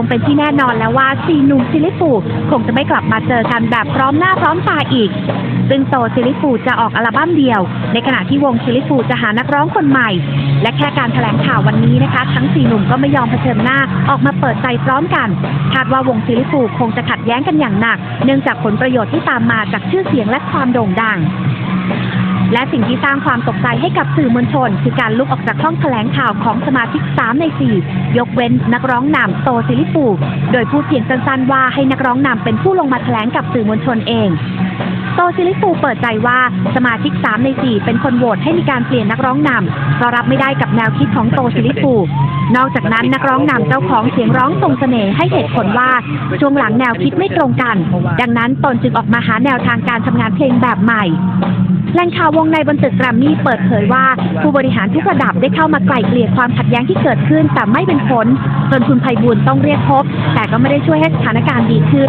งเป็นที่แน่นอนแล้วว่าสี่หนุ่มซิลิฟูคงจะไม่กลับมาเจอกันแบบพร้อมหน้าพร้อมตาอีก ซึ่งโตซิลิฟูจะออกอัลบั้มเดียว ในขณะที่วงซิลิฟูจะหานักร้องคนใหม่ และแค่การแถลงข่าววันนี้นะคะ ทั้งสี่หนุ่มก็ไม่ยอมเผชิญหน้าออกมาเปิดใจพร้อมกัน คาดว่าวงซิลิฟูคงจะขัดแย้งกันอย่างหนัก เนื่องจากผลประโยชน์ที่ตามมาจากชื่อเสียงและความโด่งดัง และสิ่งที่สร้างความตกใจให้กับสื่อมวลชน คือการลุกออกจากห้องแถลงข่าวของสมาชิก 3 ใน 4 ยกเว้นนักร้องนำโตซิลิฟูโดยพูดเพียงสั้นๆว่าให้นักร้องนำเป็นผู้ลงมาแถลงกับสื่อมวลชนเองโตซิลิฟูเปิดใจว่าสมาชิก 3 ใน 4 เป็นคนโหวตให้มีการเปลี่ยนนักร้องนำเพราะรับไม่ได้กับแนวคิดของโตซิลิฟูนอกจากนั้นนักร้องนำเจ้าของเสียงร้องทรงเสน่ห์ให้เหตุผลว่าช่วงหลังแนวคิดไม่ตรงกัน ดังนั้นตนจึงออกมาหาแนวทางการทำงานเพลงแบบใหม่ แหล่งข่าววงในบนตึกแกรมมี่เปิดเผยว่า ผู้บริหารทุกระดับได้เข้ามาไกล่เกลี่ยความขัดแย้งที่เกิดขึ้นแต่ไม่เป็นผลจนคุณไพบูลต้องเรียกพบ แต่ก็ไม่ได้ช่วยให้สถานการณ์ดีขึ้น